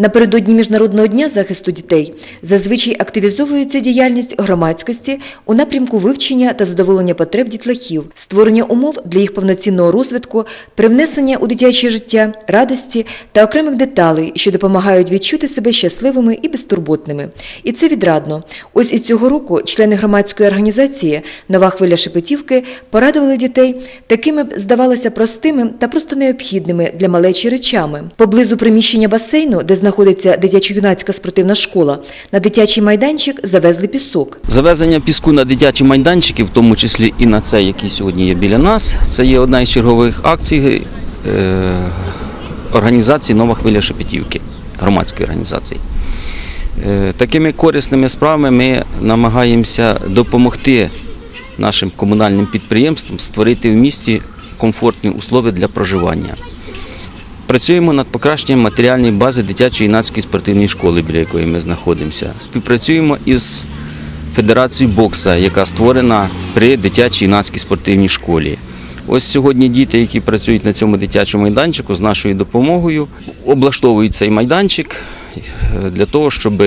Напередодні Міжнародного дня захисту дітей зазвичай активізовується діяльність громадськості у напрямку вивчення та задоволення потреб дітлахів, створення умов для їх повноцінного розвитку, привнесення у дитяче життя радості та окремих деталей, що допомагають відчути себе щасливими і безтурботними. І це відрадно. Ось і цього року члени громадської організації Нова хвиля Шепетівки порадували дітей такими здавалося простими та просто необхідними для малечі речами. Поблизу приміщення басейну, де знаходиться дитячо-юнацька спортивна школа, на дитячий майданчик завезли пісок. Завезення піску на дитячі майданчики, в тому числі і на цей, який сьогодні є біля нас, це є одна із чергових акцій е, організації Нова хвиля Шепетівки, громадської організації. Е, такими корисними справами ми намагаємося допомогти нашим комунальним підприємствам створити в місті комфортні условия для проживання. Працюємо над покращенням матеріальної бази дитячої юнацької спортивної школи, біля якої ми знаходимося. Співпрацюємо із Федерацією бокса, яка створена при дитячій юнацькій спортивній школі. Ось сьогодні діти, які працюють на цьому дитячому майданчику, з нашою допомогою облаштовують цей майданчик е, для того, щоб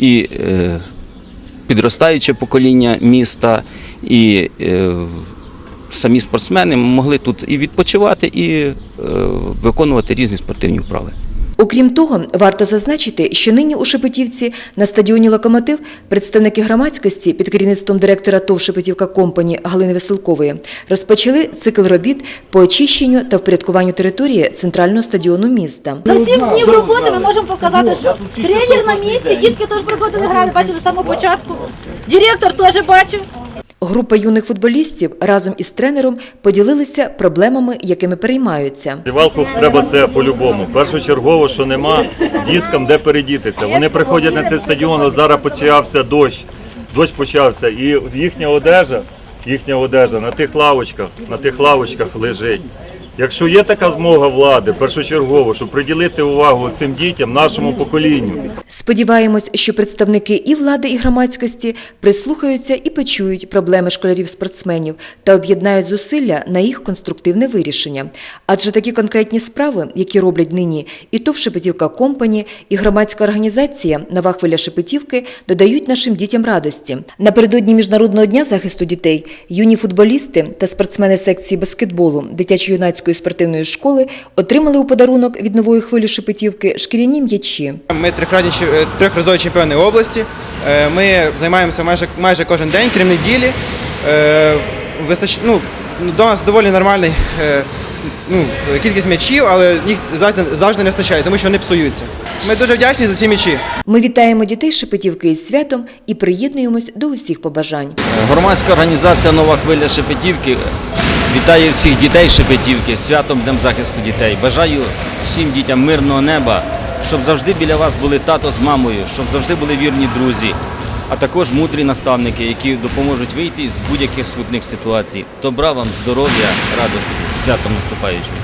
і е, підростаюче покоління міста, і е, самі спортсмени могли тут і відпочивати, і е, виконувати різні спортивні вправи. Окрім того, варто зазначити, що нині у Шепетівці на стадіоні «Локомотив» представники громадськості під керівництвом директора ТОВ «Шепетівка Компані» Галини Веселкової розпочали цикл робіт по очищенню та впорядкуванню території центрального стадіону міста. За сім днів роботи ми можемо показати, що тренер на місці, дітки теж приходили грали, бачили з самого початку. Директор теж бачив. Група юних футболістів разом із тренером поділилися проблемами, якими переймаються. Валку треба це по-любому. Першочергово, що нема діткам де передітися. Вони приходять на цей стадіон, зараз почався дощ. Дощ почався, і їхня одежа, їхня одежа на тих лавочках, на тих лавочках лежить. Якщо є така змога влади, першочергово, щоб приділити увагу цим дітям, нашому поколінню, Сподіваємось, що представники і влади, і громадськості прислухаються і почують проблеми школярів-спортсменів та об'єднають зусилля на їх конструктивне вирішення. Адже такі конкретні справи, які роблять нині і ТОВ «Шепетівка Компані», і громадська організація «Нова хвиля Шепетівки» додають нашим дітям радості. Напередодні Міжнародного дня захисту дітей юні футболісти та спортсмени секції баскетболу дитячо-юнацької спортивної школи отримали у подарунок від нової хвилі Шепетівки шкіряні м'ячі. Ми чемп- трьохразові чемпіони області. Е, Ми займаємося майже, майже кожен день, крім неділі. Е, Вистач... Ну, до нас доволі нормальний е, ну, кількість м'ячів, але їх завжди, завжди не вистачає, тому що вони псуються. Ми дуже вдячні за ці м'ячі. Ми вітаємо дітей Шепетівки із святом і приєднуємось до усіх побажань. Громадська організація Нова хвиля Шепетівки вітає всіх дітей Шепетівки з святом Днем захисту дітей. Бажаю всім дітям мирного неба, щоб завжди біля вас були тато з мамою, щоб завжди були вірні друзі, а також мудрі наставники, які допоможуть вийти з будь-яких скрутних ситуацій. Добра вам, здоров'я, радості, святом наступаючим.